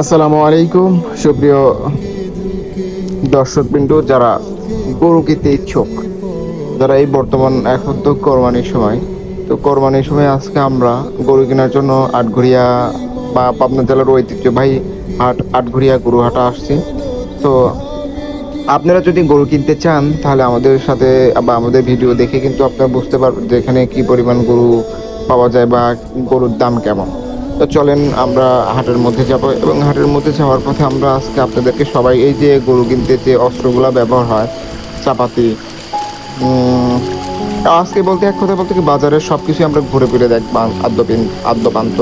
আসসালামু আলাইকুম, সুপ্রিয় দর্শক বিন্দু যারা গরু কিনতে ইচ্ছুক, যারা এই বর্তমান এখন তো কোরবানির সময়, তো কোরবানির সময় আজকে আমরা গরু কেনার জন্য আটঘরিয়া বা পাবনা জেলার ঐতিহ্যবাহী হাট, আটঘরিয়া গরু হাটা আসছি। তো আপনারা যদি গরু কিনতে চান, তাহলে আমাদের সাথে বা আমাদের ভিডিও দেখে কিন্তু আপনারা বুঝতে পারবেন যে এখানে কি পরিমাণ গরু পাওয়া যায় বা গরুর দাম কেমন। তো চলেন আমরা হাটের মধ্যে যাব এবং হাটের মধ্যে যাওয়ার পথে আমরা আজকে আপনাদেরকে সবাই এই যে গরু কিনতে যে অস্ত্রগুলো ব্যবহার হয়, চাপাতি আজকে বলতে এক কথা বলতে কি বাজারের সব কিছু আমরা ঘুরে ফিরে দেখব আদ্যপিন আদ্যপান্ত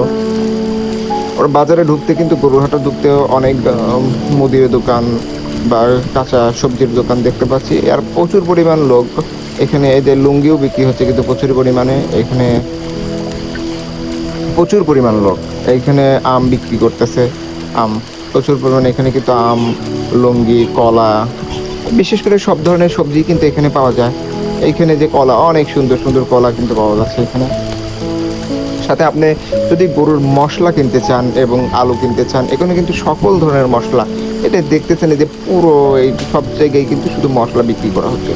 ওর বাজারে ঢুকতে কিন্তু গরুহাটা ঢুকতে অনেক মুদির দোকান বা কাঁচা সবজির দোকান দেখতে পাচ্ছি। আর প্রচুর পরিমাণ লোক। এখানে এদের লুঙ্গিও বিক্রি হচ্ছে কিন্তু প্রচুর পরিমাণে। এখানে প্রচুর পরিমাণ লোক। এইখানে আম বিক্রি করতেছে, আম। প্রচুর পরিমাণে এখানে কিন্তু আম, লুঙ্গি, কলা, বিশেষ করে সব ধরনের সবজি কিন্তু এখানে পাওয়া যায়। এইখানে যে কলা, অনেক সুন্দর সুন্দর কলা কিন্তু পাওয়া যাচ্ছে এখানে। সাথে আপনি যদি গরুর মশলা কিনতে চান এবং আলু কিনতে চান, এখানে কিন্তু সকল ধরনের মশলা। এটা দেখতেছেন যে পুরো এই সব জায়গায় কিন্তু শুধু মশলা বিক্রি করা হচ্ছে।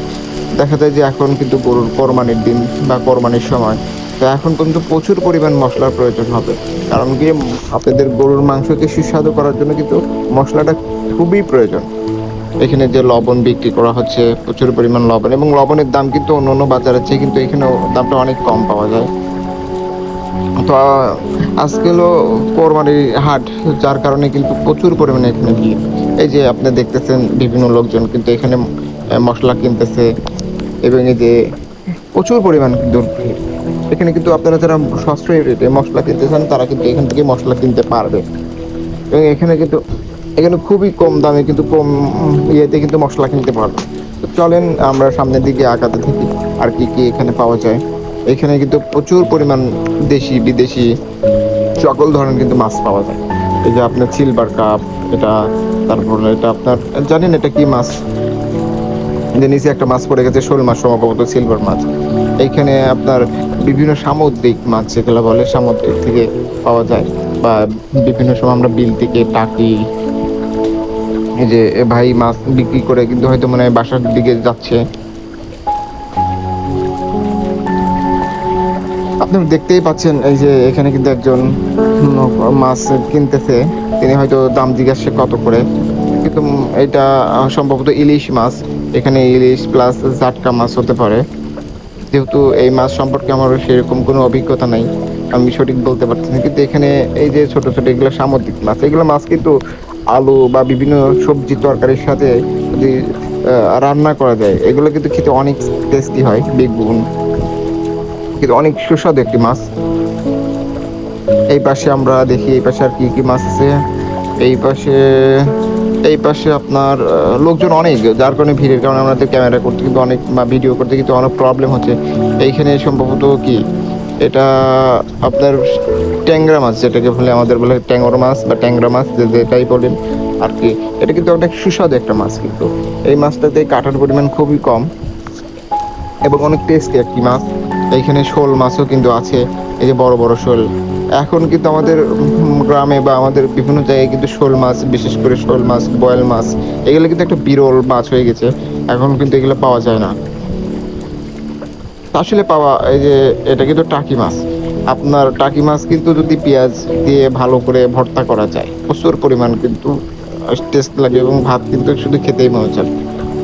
দেখা যায় যে এখন কিন্তু গরুর কোরবানির দিন বা কোরবানির সময় তো এখন কিন্তু প্রচুর পরিমাণ মশলার প্রয়োজন হবে। কারণ কি আপনাদের গরুর মাংসকে সুস্বাদু করার জন্য কিন্তু মশলাটা খুবই প্রয়োজন। এখানে যে লবণ বিক্রি করা হচ্ছে, প্রচুর পরিমাণ লবণ এবং লবণের দাম কিন্তু অন্য অন্য বাজারের চেয়ে কিন্তু এখানে দামটা অনেক কম পাওয়া যায়। তো, আজকে হলো কোরবানির হাট, যার কারণে কিন্তু প্রচুর পরিমাণে এখানে ভিড়। এই যে আপনি দেখতেছেন বিভিন্ন লোকজন কিন্তু এখানে মশলা কিনতেছে এবং এই যে প্রচুর পরিমাণ কিন্তু ভিড়। এখানে কিন্তু আপনারা যারা সাশ্রয়ী রেটে মশলা কিনতে চান, তারা কিন্তু এখান থেকে মশলা কিনতে পারবে। এবং এখানে কিন্তু, এখানে খুবই কম দামে কিন্তু কম ইয়েতে কিন্তু মশলা কিনতে পারবে। চলেন আমরা সামনের দিকে আগাতে থাকি, আর কি কি এখানে পাওয়া যায়। এখানে কিন্তু প্রচুর পরিমাণ দেশি, বিদেশি, সকল ধরনের কিন্তু মাছ পাওয়া যায়। এই যে আপনার সিলভার কাপ এটা, তারপর এটা আপনার, জানেন এটা কি মাছ? যে নিচে একটা মাছ পড়ে গেছে, শোল মাছ, সম্ভবত সিলভার মাছ। এইখানে আপনার বিভিন্ন সামুদ্রিক মাছ যেগুলো বলে সামুদ্রিক থেকে পাওয়া যায়, বা বিভিন্ন সময় আমরা বিল থেকে টাকি, এই যে ভাই মাছ বিক্রি করে কিন্তু হয়তো মানে বাসার দিকে যাচ্ছে। আপনারা দেখতেই পাচ্ছেন এই যে এখানে কিন্তু একজন মাছ কিনতেছে, তিনি হয়তো দাম জিজ্ঞাসা কত করে। কিন্তু এটা সম্ভবত ইলিশ মাছ, এখানে ইলিশ প্লাস জাটকা মাছ হতে পারে। যেহেতু এই মাছ সম্পর্কে আমার সেরকম কোনো অভিজ্ঞতা নাই, আমি সঠিক বলতে পারছি না। কিন্তু এখানে এই যে ছোট ছোট এগুলো সামুদ্রিক মাছ, এগুলো মাছ কিন্তু আলু বা বিভিন্ন সবজি তরকারির সাথে যদি রান্না করা যায়, এগুলো কিন্তু খেতে অনেক টেস্টি হয় বেগুন কিন্তু অনেক সুস্বাদু একটি মাছ। এই পাশে আমরা দেখি, এই পাশে আর কি কি মাছ আছে? এই পাশে এই পাশে আপনার লোকজন অনেক, যার কারণে ভিড়ের কারণে আমাদের ক্যামেরা করতে কিন্তু অনেক বা ভিডিও করতে কিন্তু অনেক প্রবলেম হচ্ছে। এইখানে সম্ভবত কি, এটা আপনার ট্যাংরা মাছ, যেটাকে বলে আমাদের বলে ট্যাংরা মাছ বা ট্যাংরা মাছ, যে যেটাই বলেন আর কি। এটা কিন্তু অনেক সুস্বাদু একটা মাছ কিন্তু। এই মাছটাতে কাটার পরিমাণ খুবই কম এবং অনেক টেস্টি একটি মাছ। এইখানে শোল মাছও কিন্তু আছে, এই যে বড় বড় শোল। এখন কিন্তু আমাদের গ্রামে বা আমাদের বিভিন্ন জায়গায় কিন্তু শোল মাছ, বিশেষ করে শোল মাছ, বয়েল মাছ, এগুলো কিন্তু একটা বিরল মাছ হয়ে গেছে। এখন কিন্তু এগুলো পাওয়া যায় না। আসলে পাওয়া, এই যে এটা কিন্তু টাকি মাছ। আপনার টাকি মাছ কিন্তু যদি পেঁয়াজ দিয়ে ভালো করে ভর্তা করা যায়, প্রচুর পরিমাণ কিন্তু টেস্ট লাগে এবং ভাত কিন্তু শুধু খেতেই মনে চায়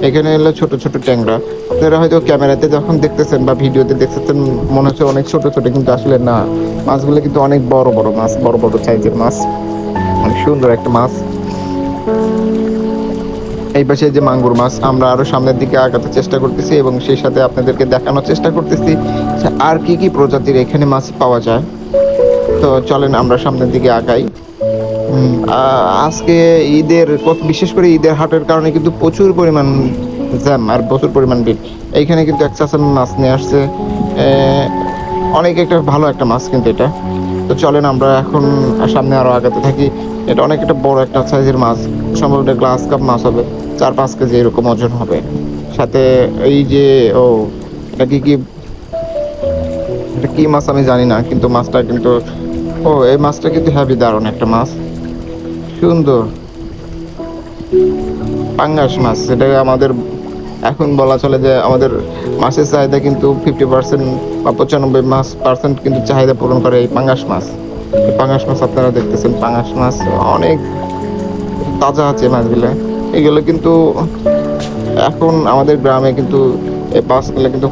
এখানে হলো ছোট ছোট ট্যাংরা। আপনারা হয়তো ক্যামেরাতে যখন দেখতেছেন বা ভিডিওতে দেখতেছেন, মনে হচ্ছে অনেক ছোট ছোট, কিন্তু আসলে না। মাছগুলো কিন্তু অনেক বড় বড় মাছ, বড় বড় সাইজের মাছ। অনেক সুন্দর একটা মাছ। এই পাশে যে মাঙ্গুর মাছ, আমরা আরও সামনের দিকে আগাতে চেষ্টা করতেছি এবং সেই সাথে আপনাদেরকে দেখানোর চেষ্টা করতেছি আর কি কি প্রজাতির এখানে মাছ পাওয়া যায়। তো চলেন আমরা সামনের দিকে আগাই। আজকে ঈদের বিশেষ করে ঈদের হাটের কারণে কিন্তু প্রচুর পরিমাণ জ্যাম আর প্রচুর পরিমাণ ভিড়। এইখানে কিন্তু এক চাষার মাছ নিয়ে আসছে। অনেক একটা ভালো একটা মাছ কিন্তু এটা। তো চলেন আমরা এখন সামনে আরও আগাতে থাকি। এটা অনেক একটা বড় একটা সাইজের মাছ। সম্ভবত গ্লাস কাপ মাছ হবে। চার পাঁচ কেজি এরকম ওজন হবে। সাথে এই যে, ও, এটা কি কি এটা কি মাছ আমি জানি না, কিন্তু মাছটা কিন্তু ও, এই মাছটা কিন্তু হ্যাভি দারুণ একটা মাছ। সুন্দর। পাঙ্গাস মাছ এটা আমাদের এখন বলা চলে যে আমাদের মাছের চাহিদা কিন্তু ফিফটি পার্সেন্ট বা পঁচানব্বই মাছ পার্সেন্ট কিন্তু চাহিদা পূরণ করে এই পাঙ্গাস মাছ। পাঙ্গাস মাছ আপনারা দেখতেছেন, পাঙ্গাস মাছ অনেক তাজা আছে মাছগুলো। এগুলো কিন্তু এখন আমাদের গ্রামে কিন্তু এই মাছগুলো কিন্তু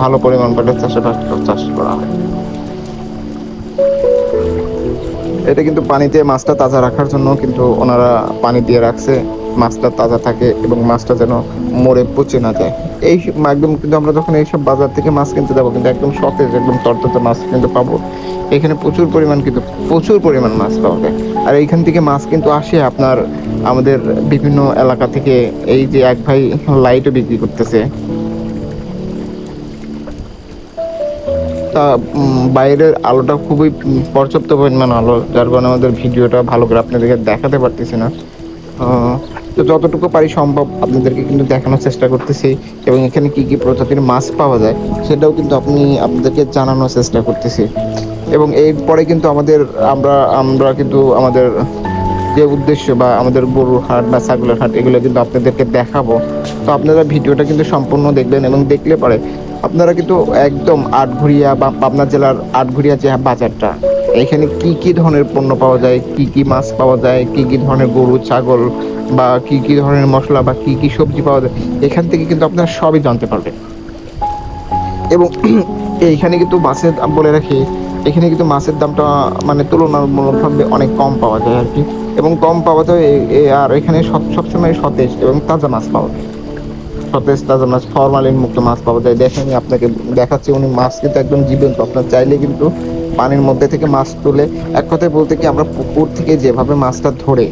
ভালো পরিমাণ পাটের চাষাবাদ চাষ করা হয়। এটা কিন্তু পানিতে মাছটা তাজা রাখার জন্য কিন্তু ওনারা পানি দিয়ে রাখছে, মাছটা তাজা থাকে এবং মাছটা যেন মরে পচে না যায়। এই একদম কিন্তু আমরা যখন এইসব বাজার থেকে মাছ কিনতে যাব, কিন্তু একদম সতেজ একদম তরতাজা মাছ কিন্তু পাবো। এখানে প্রচুর পরিমাণ কিন্তু, প্রচুর পরিমাণ মাছ পাওয়া যায়। আর এইখান থেকে মাছ কিন্তু আসে আপনার আমাদের বিভিন্ন এলাকা থেকে, এই যে এক ভাই লাইটও বিক্রি করতেছে। তা বাইরের আলোটা খুবই পর্যাপ্ত পরিমাণ আলো, যার কারণে আমাদের ভিডিওটা ভালো করে আপনাদেরকে দেখাতে পারতেছি না। তো যতটুকু পারি সম্ভব আপনাদেরকে কিন্তু দেখানোর চেষ্টা করতেছি এবং এখানে কি কি প্রজাতির মাছ পাওয়া যায় সেটাও কিন্তু আপনি আপনাদেরকে জানানোর চেষ্টা করতেছি। এবং এরপরে কিন্তু আমাদের, আমরা আমরা কিন্তু আমাদের যে উদ্দেশ্য বা আমাদের গরুর হাট বা ছাগলের হাট, এগুলো কিন্তু আপনাদেরকে দেখাবো। তো আপনারা ভিডিওটা কিন্তু সম্পূর্ণ দেখবেন এবং দেখলে পরে আপনারা কিন্তু একদম আটঘরিয়া বা পাবনা জেলার আটঘরিয়া যে বাজারটা, এখানে কি কি ধরনের পণ্য পাওয়া যায়? কি কি মাছ পাওয়া যায়? কি কি ধরনের গরু, ছাগল বা কি কি ধরনের মশলা বা কি কি সবজি পাওয়া যায়? এখান থেকে কিন্তু আপনারা সবই জানতে পারবেন। এবং এইখানে কিন্তু মাছের দাম বলে রাখি, এখানে কিন্তু মাছের দামটা মানে তুলনামূলকভাবে অনেক কম পাওয়া যায় আর কি। এবং কম পাওয়া যায় আর এখানে সব, সবসময় সতেজ এবং তাজা মাছ পাওয়া যায়। সতেজ তাজা মাছ ফরমালিন মুক্ত মাছ পাওয়া যায়। দেখেন আপনাকে দেখাচ্ছি, উনি মাছ কিন্তু একদম জীবন্ত। আপনার চাইলে কিন্তু পানির মধ্যে থেকে মাছ তুলে, এক কথায় বলতে কি, আমরা পুকুর থেকে যেভাবে মাছটা ধরে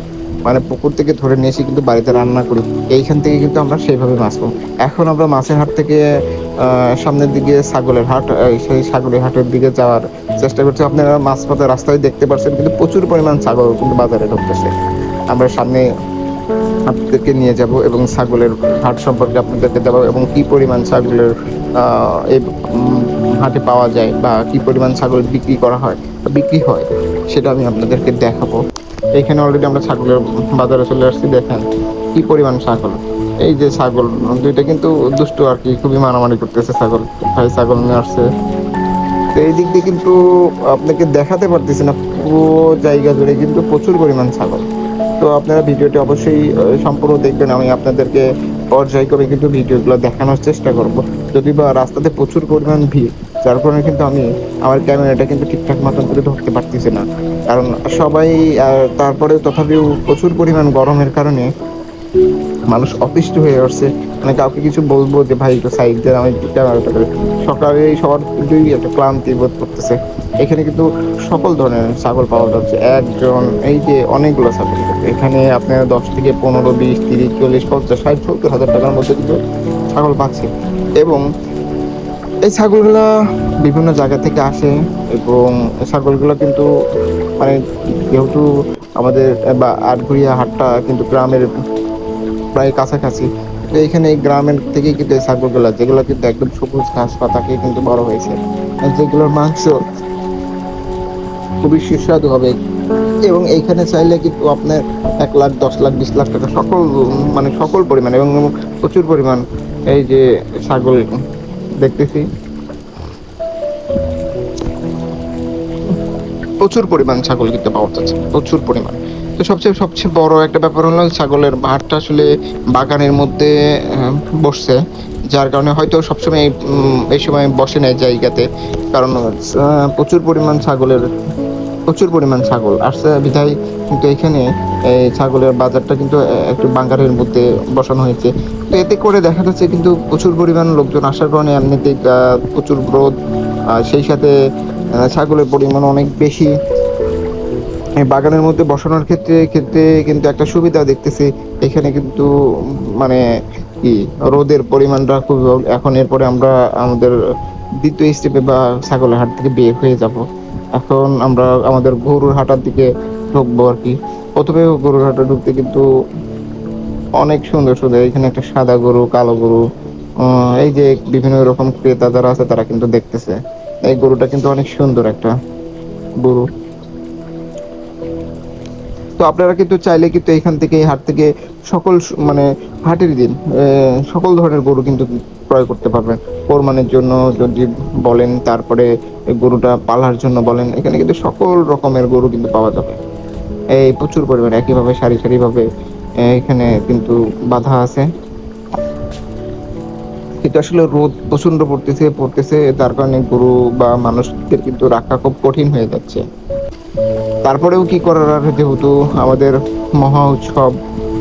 মানে পুকুর থেকে ধরে নিয়ে এসে কিন্তু বাড়িতে রান্না করি, এইখান থেকে কিন্তু আমরা সেইভাবে মাছ পাবো। এখন আমরা মাছের হাট থেকে সামনের দিকে ছাগলের হাট সেই ছাগলের হাটের দিকে যাওয়ার চেষ্টা করছি। আপনারা মাছ পথে রাস্তায় দেখতে পাচ্ছেন, কিন্তু প্রচুর পরিমাণ ছাগল কিন্তু বাজারে ঢুকতেছে। আমরা সামনে আপনাদেরকে নিয়ে যাব এবং ছাগলের হাট সম্পর্কে আপনাদেরকে দেখাবো এবং কি পরিমাণ ছাগলের এই হাটে পাওয়া যায় বা কি পরিমাণ ছাগল বিক্রি করা হয় বিক্রি হয়, সেটা আমি আপনাদেরকে দেখাবো। এখানে অলরেডি আমরা ছাগলের বাজারে চলে আসছি, দেখেন কি পরিমাণ ছাগল। এই যে ছাগল, দুইটা কিন্তু দুষ্টু আর কি, খুবই মারামারি করতেছে ছাগল। ভাই ছাগল নিয়ে আসছে। তো এই দিক দিয়ে কিন্তু আপনাকে দেখাতে পারতেছি না, পুরো জায়গা জুড়ে কিন্তু প্রচুর পরিমাণ ছাগল। তো আপনারা ভিডিওটি অবশ্যই সম্পূর্ণ দেখবেন। আমি আপনাদেরকে পর্যায়ক্রমে কিন্তু ভিডিওগুলো দেখানোর চেষ্টা করব। যদি বা রাস্তাতে প্রচুর পরিমাণ ভিড়, যার কারণে কিন্তু আমি আমার ক্যামেরাটা কিন্তু ঠিকঠাক মতন করে ধরতে পারতেছি না। কারণ সবাই তারপরে তথাপিও প্রচুর পরিমাণ গরমের কারণে মানুষ অতিষ্ঠ হয়ে আসছে মানে কাউকে কিছু বলব যে, ভাই একটু সাইড দেন আমি ক্যামেরাটা সকালে সবার কিছুই একটা ক্লান্তি বোধ করতেছে। এখানে কিন্তু সকল ধরনের ছাগল পাওয়া যাচ্ছে। একজন, এই যে অনেকগুলো ছাগল। এখানে আপনার দশ থেকে পনেরো, বিশ, তিরিশ, চল্লিশ, পঞ্চাশ, ষাট, সত্তর হাজার টাকার মধ্যে কিন্তু ছাগল পাচ্ছে। এবং এই ছাগলগুলো বিভিন্ন জায়গা থেকে আসে এবং ছাগলগুলো কিন্তু মানে যেহেতু আমাদের, বা আটঘরিয়া হাটটা কিন্তু গ্রামের প্রায় কাছাকাছি। তো এখানে এই গ্রামের থেকেই কিন্তু এই ছাগলগুলো, যেগুলো কিন্তু একদম সবুজ ঘাস পাতা খেয়ে কিন্তু বড় হয়েছে। যেগুলোর মাংস খুবই সুস্বাদু হবে। এবং এইখানে চাইলে কিন্তু আপনার এক লাখ, দশ লাখ, বিশ লাখ টাকা সকল মানে সকল পরিমাণ এবং প্রচুর পরিমাণ এই যে ছাগল দেখতেছি। প্রচুর পরিমাণ ছাগল কিন্তু পাওয়া যাচ্ছে, প্রচুর পরিমাণ। তো সবচেয়ে সবচেয়ে বড় একটা ব্যাপার হলো ছাগলের ভাড়টা আসলে বাগানের মধ্যে বসছে। যার কারণে হয়তো সবসময় এই, সময় বসে না এই জায়গাতে। কারণ প্রচুর পরিমাণ ছাগলের প্রচুর পরিমাণ ছাগল আসছে বিধায়। কিন্তু এখানে এই ছাগলের বাজারটা কিন্তু একটু বাঙ্গারের মধ্যে বসানো হয়েছে। তো এতে করে দেখা যাচ্ছে কিন্তু প্রচুর পরিমাণ লোকজন আসার কারণে এমনিতেই প্রচুর রোদ সেই সাথে ছাগলের পরিমাণ অনেক বেশি। বাগানের মধ্যে বসানোর ক্ষেত্রে ক্ষেত্রে কিন্তু একটা সুবিধা দেখতেছি। এখানে কিন্তু মানে কি, রোদের পরিমাণটা খুব এখন এরপরে আমরা আমাদের দ্বিতীয় স্টেপে বা ছাগলের হাট থেকে বের হয়ে যাব। এখন আমরা আমাদের গরুর হাটার দিকে ঢুকবো আর কি। প্রথমে গরুর হাটে ঢুকতে কিন্তু অনেক সুন্দর সুন্দর এখানে একটা সাদা গরু, কালো গরু এই যে বিভিন্ন রকম ক্রেতা যারা আছে তারা কিন্তু দেখতেছে। এই গরুটা কিন্তু অনেক সুন্দর একটা গরু। তো আপনারা কিন্তু চাইলে কিন্তু এখান থেকে, এই হাট থেকে সকল মানে হাটের দিন সকল ধরনের গরু কিন্তু ক্রয় করতে পারবেন। কোরবানির জন্য যদি বলেন, তারপরে গরুটা পালার জন্য বলেন, এখানে কিন্তু সকল রকমের গরু কিন্তু পাওয়া যাবে। এই প্রচুর পরিমাণে, একইভাবে সারি সারিভাবে এখানে কিন্তু বাধা আছে। কিন্তু আসলে রোদ প্রচণ্ড পড়তেছে পড়তেছে, তার কারণে গরু বা মানুষদের কিন্তু রাখা খুব কঠিন হয়ে যাচ্ছে। তারপরেও কি করার আর যেহেতু আমাদের মহা উৎসব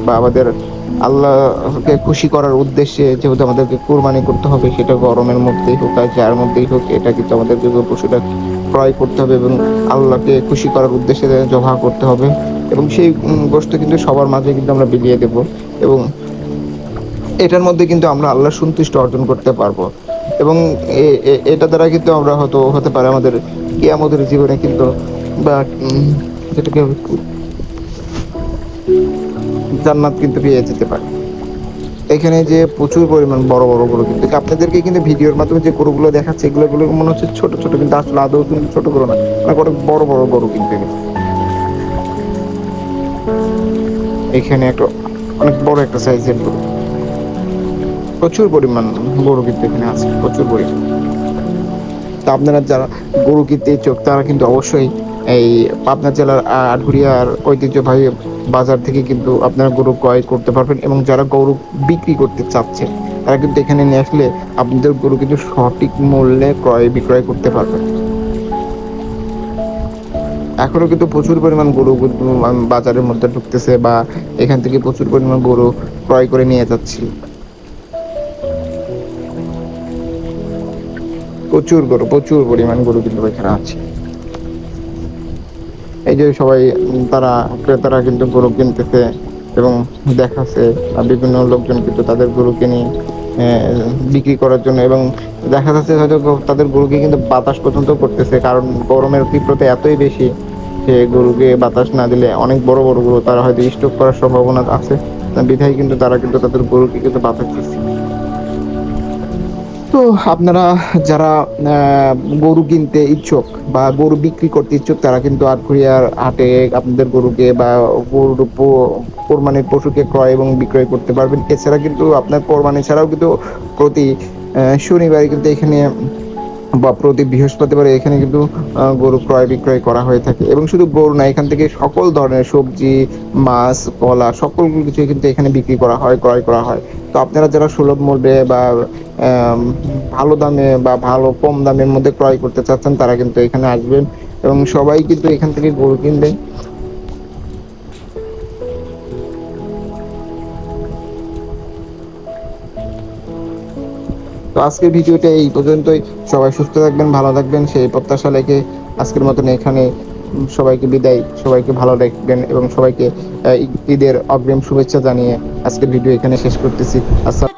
বা আমাদের আল্লাহকে খুশি করার উদ্দেশ্যে যেহেতু আমাদেরকে কোরবানি করতে হবে, সেটা গরমের মধ্যেই হোক আর যার মধ্যেই হোক, এটা কিন্তু আমাদেরকে পশুটা ক্রয় করতে হবে এবং আল্লাহকে খুশি করার উদ্দেশ্যে জবাহ করতে হবে এবং সেই গোশত কিন্তু সবার মাঝে কিন্তু আমরা বিলিয়ে দেব এবং এটার মধ্যে কিন্তু আমরা আল্লাহ সন্তুষ্ট অর্জন করতে পারব এবং এটা দ্বারা কিন্তু আমরা হয়তো হতে পারে আমাদের কিয়ামতের জীবনে কিন্তু বা উম, যেটাকে জান্নাত কিন্তু পেয়ে যেতে পারে। এখানে যে প্রচুর পরিমাণ বড় বড় গরু কিন্তু আপনাদেরকে কিন্তু ভিডিওর মাধ্যমে যে গরুগুলো দেখাচ্ছে এগুলো গুলো মনে হচ্ছে ছোট ছোট কিন্তু আসলে আদৌ কিন্তু ছোট গরু না অনেক অনেক বড় বড় গরু কিন্তু। এখানে একটা অনেক বড় একটা সাইজের গরু। প্রচুর পরিমাণ গরু কিন্তু এখানে আছে প্রচুর পরিমাণ। তা আপনারা যারা গরু কিনতে চোখ তারা কিন্তু অবশ্যই এই পাবনা জেলার আটঘরিয়ার ঐতিহ্যবাহী বাজার থেকে কিন্তু আপনারা গরু ক্রয় করতে পারবেন এবং যারা গরু বিক্রি করতে চাচ্ছেন তারা কিন্তু এখানে নিয়ে আসলে আপনাদের গরু কিন্তু সঠিক মূল্যে ক্রয় বিক্রয় করতে পারবেন। এখনও কিন্তু প্রচুর পরিমাণ গরু বাজারের মধ্যে ঢুকতেছে বা এখান থেকে প্রচুর পরিমাণ গরু ক্রয় করে নিয়ে যাচ্ছি। প্রচুর গরু, প্রচুর পরিমাণ গরু কিন্তু এখানে আছে। এই যে সবাই, তারা, ক্রেতারা কিন্তু গরু কিনতেছে এবং দেখাচ্ছে বিভিন্ন লোকজন কিন্তু তাদের গরু কিনে বিক্রি করার জন্য এবং দেখা যাচ্ছে হয়তো তাদের গরুকে কিন্তু বাতাস পর্যন্ত করতেছে, কারণ গরমের তীব্রতা এতই বেশি যে গরুকে বাতাস না দিলে অনেক বড় বড় গরু তারা হয়তো স্ট্রোক করার সম্ভাবনা আছে। বিধায় কিন্তু তারা কিন্তু তাদের গরুকে কিন্তু বাতাস দিচ্ছে। তো আপনারা যারা গরু কিনতে ইচ্ছুক বা গরু বিক্রি করতে ইচ্ছুক, তারা কিন্তু আটঘরিয়ার হাটে আপনাদের গরুকে বা গরুর কোরবানির পশুকে ক্রয় এবং বিক্রয় করতে পারবেন। এছাড়া কিন্তু আপনার কোরবানি ছাড়াও কিন্তু প্রতি শনিবারে কিন্তু এখানে বা প্রতি বৃহস্পতিবার এখানে কিন্তু গরু ক্রয় বিক্রয় করা হয়ে থাকে। এবং শুধু গরু না, এখান থেকে সকল ধরনের সবজি, মাছ, কলা, সকল কিছু কিন্তু এখানে বিক্রি করা হয়, ক্রয় করা হয়। তো আপনারা যারা সুলভ মূল্যে বা ভালো দামে বা ভালো কম দামের মধ্যে ক্রয় করতে চাচ্ছেন, তারা কিন্তু এখানে আসবেন। এবং সবাই কিন্তু এখান থেকে গরু কিনবেন। তো আজকের ভিডিওটা এই পর্যন্তই। সবাই সুস্থ থাকবেন, ভালো থাকবেন, সেই প্রত্যাশা রেখে আজকের মতন এখানে সবাইকে বিদায়। সবাইকে ভালো রাখবেন এবং সবাইকে ঈদের অগ্রিম শুভেচ্ছা জানিয়ে আজকের ভিডিও এখানে শেষ করতেছি। আসসালাম